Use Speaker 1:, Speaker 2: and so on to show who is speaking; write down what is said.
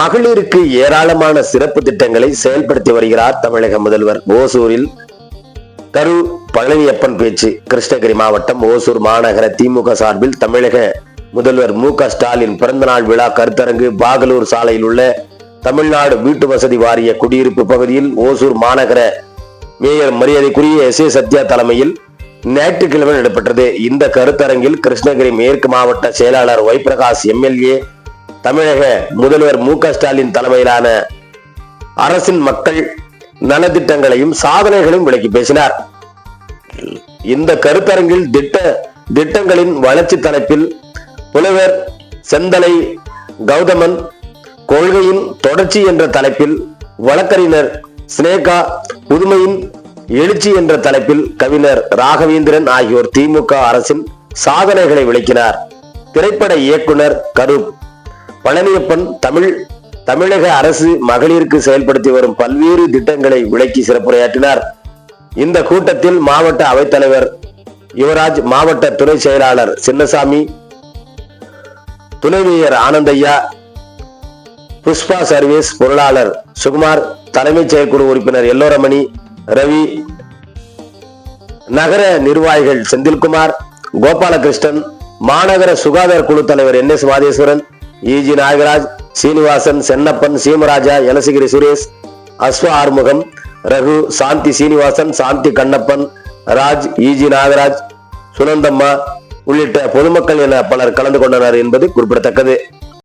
Speaker 1: மகளிருக்கு ஏராளமான சிறப்பு திட்டங்களை செயல்படுத்தி வருகிறார் தமிழக முதல்வர். ஓசூரில் கரு பழனியப்பன் பேச்சு கிருஷ்ணகிரி மாவட்டம் ஓசூர் மாநகர திமுக சார்பில் தமிழக முதல்வர் மு க ஸ்டாலின் பிறந்தநாள் விழா கருத்தரங்கு பாகலூர் சாலையில் உள்ள தமிழ்நாடு வீட்டு வசதி வாரிய குடியிருப்பு பகுதியில் ஓசூர் மாநகர மேயர் மரியாதைக்குரிய எஸ் ஏ சத்யா தலைமையில் ஞாயிற்றுக்கிழமை நடைபெற்றது. இந்த கருத்தரங்கில் கிருஷ்ணகிரி மேற்கு மாவட்ட செயலாளர் ஒய்பிரகாஷ் எம்எல்ஏ தமிழக முதல்வர் மு க ஸ்டாலின் தலைமையிலான அரசின் மக்கள் நலத்திட்டங்களையும் சாதனைகளையும் விளக்கி பேசினார். இந்த கருத்தரங்கில் திட்ட திட்டங்களின் வளர்ச்சி தலைப்பில் புலவர் செந்தலை கௌதமன் கொள்கையின் தொடர்ச்சி என்ற தலைப்பில் வழக்கறிஞர் சினேகா புதுமையின் எழுச்சி என்ற தலைப்பில் கவிஞர் ராகவேந்திரன் ஆகியோர் திமுக அரசின் சாதனைகளை விளக்கினார். திரைப்பட இயக்குனர் கரூப். பழனியப்பன் தமிழ் தமிழக அரசு மகளிருக்கு செயல்படுத்தி வரும் பல்வேறு திட்டங்களை விளக்கி சிறப்புரையாற்றினார். இந்த கூட்டத்தில் மாவட்ட அவைத்தலைவர் யுவராஜ் மாவட்ட துணை செயலாளர் சின்னசாமி துணைவியர் ஆனந்தையா புஷ்பா சர்வீஸ் பொருளாளர் சுகுமார் தலைமைச் செயற்குழு உறுப்பினர் எல்லோரமணி ரவி நகர நிர்வாகிகள் செந்தில்குமார் கோபாலகிருஷ்ணன் மாநகர சுகாதார குழு தலைவர் N S Madheswaran EG Nagaraj Srinivasan Chennappan Seemaraja Elasagiri Suresh அஸ்வ Arumugam Raghu Shanthi Srinivasan Shanthi Kannappan Raj இஜி Nagaraj Sunandamma உள்ளிட்ட பொதுமக்கள் என பலர் கலந்து கொண்டனர் என்பது குறிப்பிடத்தக்கது.